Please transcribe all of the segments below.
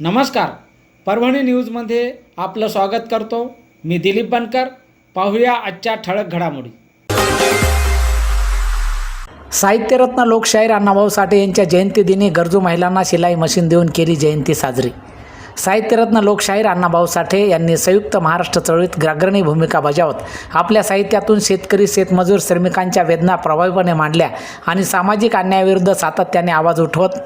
नमस्कार. परभणी न्यूजमध्ये आपलं स्वागत करतो. मी दिलीप बनकर. पाहूया आजच्या ठळक घडामोडी. साहित्यरत्न लोकशाहीर अण्णाभाऊ साठे यांच्या जयंतीदिनी गरजू महिलांना शिलाई मशीन देऊन केली जयंती साजरी. साहित्यरत्न लोकशाहीर अण्णाभाऊ साठे यांनी संयुक्त महाराष्ट्र चळवळीत अग्रणी भूमिका बजावत आपल्या साहित्यातून शेतकरी शेतमजूर श्रमिकांच्या वेदना प्रभावीपणे मांडल्या आणि सामाजिक अन्यायाविरुद्ध सातत्याने आवाज उठवत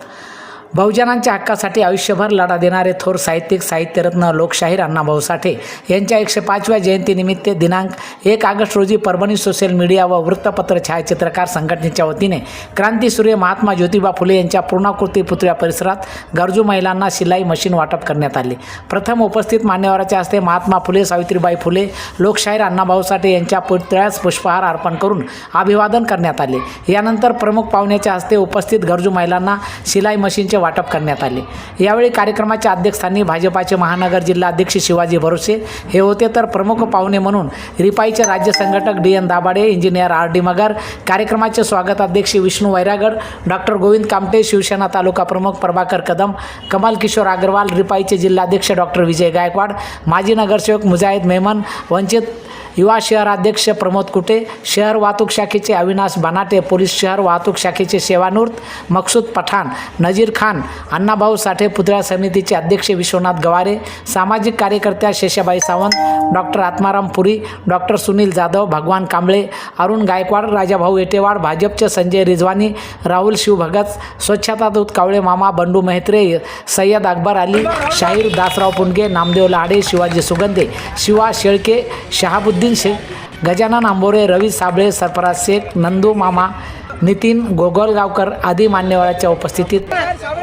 बहुजनांच्या हक्कासाठी आयुष्यभर लढा देणारे थोर साहित्यिक साहित्यरत्न लोकशाहीर अण्णाभाऊ साठे यांच्या एकशे पाचव्या जयंतीनिमित्त दिनांक एक ऑगस्ट रोजी परभणी सोशल मीडिया व वृत्तपत्र छायाचित्रकार संघटनेच्या वतीने क्रांतीसूर्य महात्मा ज्योतिबा फुले यांच्या पूर्णाकृती पुतळ्या परिसरात गरजू महिलांना शिलाई मशीन वाटप करण्यात आले. प्रथम उपस्थित मान्यवराच्या हस्ते महात्मा फुले सावित्रीबाई फुले लोकशाहीर अण्णाभाऊ साठे यांच्या पुतळ्यास पुष्पहार अर्पण करून अभिवादन करण्यात आले. यानंतर प्रमुख पाहुण्याच्या हस्ते उपस्थित गरजू महिलांना शिलाई मशीनचे वाटप करण्यात आले. यावेळी कार्यक्रमाच्या अध्यक्षस्थानी भाजपाचे महानगर जिल्हा अध्यक्ष शिवाजी भरोसे हे होते. तर प्रमुख पाहुणे म्हणून रिपाईचे राज्य संघटक D N Dabhade engineer R D Magar कार्यक्रमाचे स्वागताध्यक्ष विष्णू वैरागड डॉक्टर गोविंद कामटे शिवसेना तालुका प्रमुख प्रभाकर कदम कमाल किशोर अग्रवाल रिपाईचे जिल्हाध्यक्ष डॉक्टर विजय गायकवाड माजी नगरसेवक मुजाहिद मेमन वंचित युवा शहर अध्यक्ष प्रमोद कुटे शहर वाहतूक शाखेचे अविनाश बनाटे पोलीस शहर वाहतूक शाखेचे सेवानूर्त मकसूद पठाण नजीर खान अण्णाभाऊ साठे पुतळा समितीचे अध्यक्ष विश्वनाथ गवारे सामाजिक कार्यकर्त्या शेषाबाई सावंत डॉक्टर आत्माराम पुरी डॉक्टर सुनील जाधव भगवान कांबळे अरुण गायकवाड राजाभाऊ येटेवाड भाजपचे संजय रिझवानी राहुल शिवभगत स्वच्छता दूत कावळे मामा बंडू मेहत्रे सय्यद अकबर अली शाहीर दासराव पुंडगे नामदेव लाडे शिवाजी सुगंधे शिवा शेळके शहाबुद्दीन शेख गजानन आंबोरे रवी साबळे सरफराज शेख नंदू मामा नितीन गोगोलगावकर आदी मान्यवरांच्या उपस्थितीत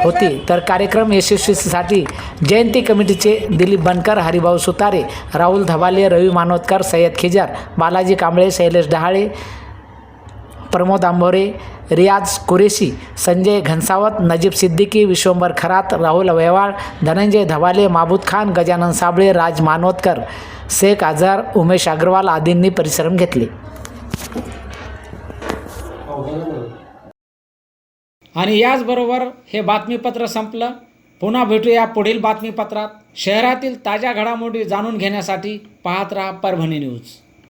होती. तर कार्यक्रम यशस्वीसाठी जयंती कमिटीचे दिलीप बनकर हरिभाऊ सुतारे राहुल धबाले रवी मानोतकर सय्यद खिजर बालाजी कांबळे शैलेश डहाळे प्रमोद आंबोरे रियाज कुरेशी संजय घनसावत नजीब सिद्दीकी विश्वंभर खरात राहुल वेवाळ धनंजय धबाले माबूद खान गजानन साबळे राज मानोतकर शेख आझार उमेश अग्रवाल आदींनी परिश्रम घेतले. आणि याचबरोबर हे बातमीपत्र संपलं. पुन्हा भेटूया पुढील बातमीपत्रात. शहरातील ताज्या घडामोडी जाणून घेण्यासाठी पाहत राहा परभणी न्यूज.